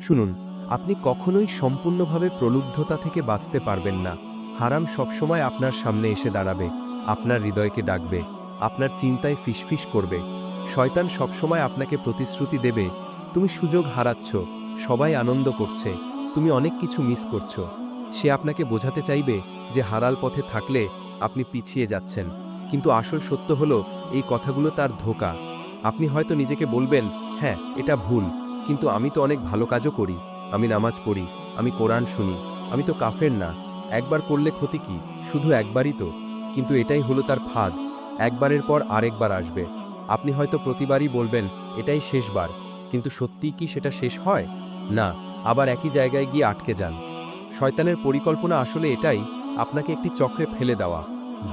শুনুন, আপনি কখনোই সম্পূর্ণভাবে প্রলুব্ধতা থেকে বাঁচতে পারবেন না। হারাম সবসময় আপনার সামনে এসে দাঁড়াবে, আপনার হৃদয়কে ডাকবে, আপনার চিন্তায় ফিসফিস করবে। শয়তান সবসময় আপনাকে প্রতিশ্রুতি দেবে, তুমি সুযোগ হারাচ্ছ, সবাই আনন্দ করছে, তুমি অনেক কিছু মিস করছ। সে আপনাকে বোঝাতে চাইবে যে হারাল পথে থাকলে আপনি পিছিয়ে যাচ্ছেন। কিন্তু আসল সত্য হলো, এই কথাগুলো তার ধোকা। আপনি হয়তো নিজেকে বলবেন হ্যাঁ এটা ভুল। কিন্তু আমি তো অনেক ভালো কাজও করি। আমি নামাজ পড়ি, আমি কোরআন শুনি, আমি তো কাফের না। একবার করলে ক্ষতি কি? শুধু একবারই তো। কিন্তু এটাই হলো তার ফাঁদ। একবারের পর আরেকবার আসবে। আপনি হয়তো প্রতিবারই বলবেন, এটাই শেষবার। কিন্তু সত্যিই কি সেটা শেষ হয়? না, আবার একই জায়গায় গিয়ে আটকে যান। শয়তানের পরিকল্পনা আসলে এটাই, আপনাকে একটি চক্রে ফেলে দেওয়া।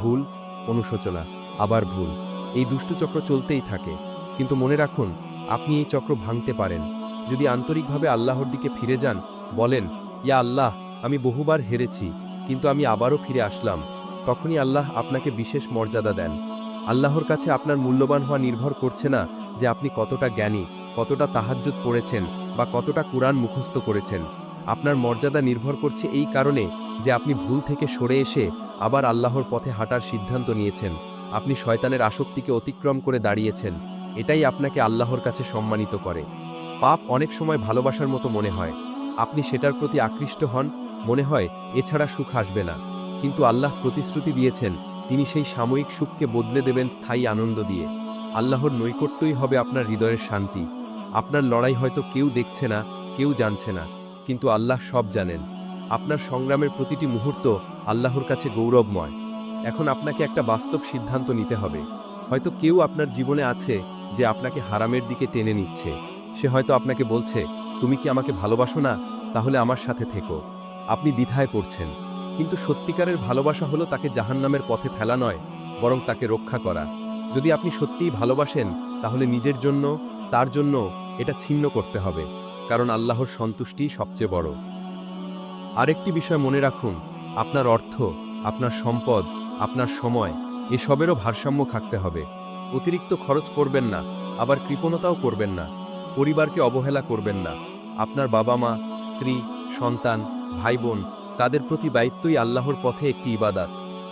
ভুল, অনুশোচনা, আবার ভুল। এই দুষ্টু চক্র চলতেই থাকে। কিন্তু মনে রাখুন, আপনি এই চক্র ভাঙতে পারেন। যদি আন্তরিকভাবে আল্লাহর দিকে ফিরে যান, বলেন, ইয়া আল্লাহ, আমি বহুবার হেরেছি, কিন্তু আমি আবারও ফিরে আসলাম। তখনই আল্লাহ আপনাকে বিশেষ মর্যাদা দেন। আল্লাহর কাছে আপনার মূল্যবান হওয়া নির্ভর করছে না যে আপনি কতটা জ্ঞানী, কতটা তাহাজ্জুদ পড়েছেন বা কতটা কোরআন মুখস্থ করেছেন। আপনার মর্যাদা নির্ভর করছে এই কারণে যে আপনি ভুল থেকে সরে এসে আবার আল্লাহর পথে হাঁটার সিদ্ধান্ত নিয়েছেন। আপনি শয়তানের আসক্তিকে অতিক্রম করে দাঁড়িয়েছেন। এটাই আপনাকে আল্লাহর কাছে সম্মানিত করে। পাপ অনেক সময় ভালোবাসার মতো মনে হয়। আপনি সেটার প্রতি আকৃষ্ট হন, মনে হয়, এছাড়া সুখ আসবে না। কিন্তু আল্লাহ প্রতিশ্রুতি দিয়েছেন, তিনি সেই সাময়িক সুখকে বদলে দেবেন স্থায়ী আনন্দ দিয়ে। আল্লাহর নৈকট্যই হবে আপনার হৃদয়ের শান্তি। আপনার লড়াই হয়তো কেউ দেখছে না, কেউ জানছে না, কিন্তু আল্লাহ সব জানেন। আপনার সংগ্রামের প্রতিটি মুহূর্ত আল্লাহর কাছে গৌরবময়। এখন আপনাকে একটা বাস্তব সিদ্ধান্ত নিতে হবে। হয়তো কেউ আপনার জীবনে আছে, যে আপনাকে হারামের দিকে টেনে নিচ্ছে। সে হয়তো আপনাকে বলছে, তুমি কি আমাকে ভালোবাসো না? তাহলে আমার সাথে থেকো। আপনি দ্বিধায় পড়ছেন। কিন্তু সত্যিকারের ভালোবাসা হলো তাকে জাহান্নামের পথে ফেলা নয়, বরং তাকে রক্ষা করা। যদি আপনি সত্যিই ভালোবাসেন, তাহলে নিজের জন্য, তার জন্য এটা ছিন্ন করতে হবে, কারণ আল্লাহর সন্তুষ্টি সবচেয়ে বড়। আরেকটি বিষয় মনে রাখুন, আপনার অর্থ, আপনার সম্পদ, আপনার সময়, এসবেরও ভারসাম্য থাকতে হবে। অতিরিক্ত খরচ করবেন না, আবার কৃপণতাও করবেন না। পরিবারকে অবহেলা করবেন না। আপনার বাবা মা স্ত্রী, সন্তান ভাই বোন তাদের প্রতি দায়িত্বই আল্লাহর পথে একটি ইবাদাত।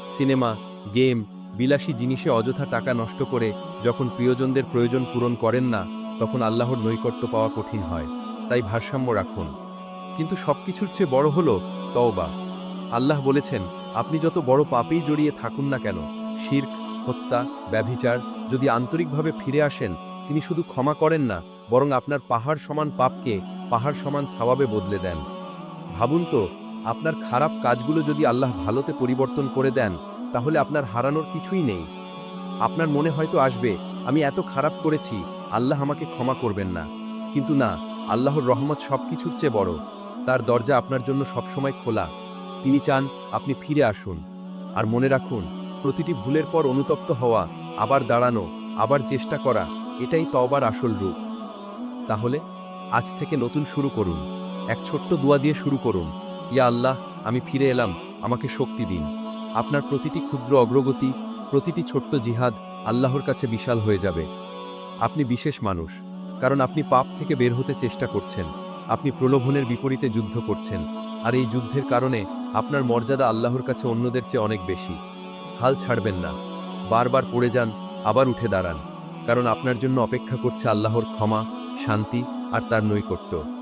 সিনেমা, গেম, বিলাসী জিনিসে অযথা টাকা নষ্ট করে যখন প্রিয়জনদের প্রয়োজন পূরণ করেন না, তখন আল্লাহর নৈকট্য পাওয়া কঠিন হয়। তাই ভারসাম্য রাখুন। কিন্তু সবকিছুর চেয়ে বড় হলো তওবা। আল্লাহ বলেছেন, আপনি যত বড় পাপেই জড়িয়ে থাকুন না কেন, শির্ক, হত্যা, ব্যভিচার যদি আন্তরিকভাবে ফিরে আসেন, তিনি শুধু ক্ষমা করেন না বরং আপনার পাহাড় সমান পাপকে পাহাড় সমান স্বভাবে বদলে দেন। ভাবুন তো, আপনার খারাপ কাজগুলো যদি আল্লাহ ভালোতে পরিবর্তন করে দেন, তাহলে আপনার হারানোর কিছুই নেই। আপনার মনে হয়তো আসবে, আমি এত খারাপ করেছি, আল্লাহ আমাকে ক্ষমা করবেন না। কিন্তু না, আল্লাহর রহমত সব কিছুর চেয়ে বড়। তার দরজা আপনার জন্য সবসময় খোলা। তিনি চান আপনি ফিরে আসুন। আর মনে রাখুন, প্রতিটি ভুলের পর অনুতপ্ত হওয়া, আবার দাঁড়ানো, আবার চেষ্টা করা, এটাই তবার আসল রূপ। তাহলে আজ থেকে নতুন শুরু করুন। এক ছোট্ট দোয়া দিয়ে শুরু করুন। ইয়া আল্লাহ, আমি ফিরে এলাম। আমাকে শক্তি দিন। আপনার প্রতিটি ক্ষুদ্র অগ্রগতি, প্রতিটি ছোট্ট জিহাদ আল্লাহর কাছে বিশাল হয়ে যাবে। আপনি বিশেষ মানুষ, কারণ আপনি পাপ থেকে বের হতে চেষ্টা করছেন। আপনি প্রলোভনের বিপরীতে যুদ্ধ করছেন। আর এই যুদ্ধের কারণে আপনার মর্যাদা আল্লাহর কাছে অন্যদের চেয়ে অনেক বেশি। হাল ছাড়বেন না। বারবার পড়ে যান, আবার উঠে দাঁড়ান। কারণ আপনার জন্য অপেক্ষা করছে আল্লাহর ক্ষমা শান্তি আর তার নৈকট্য।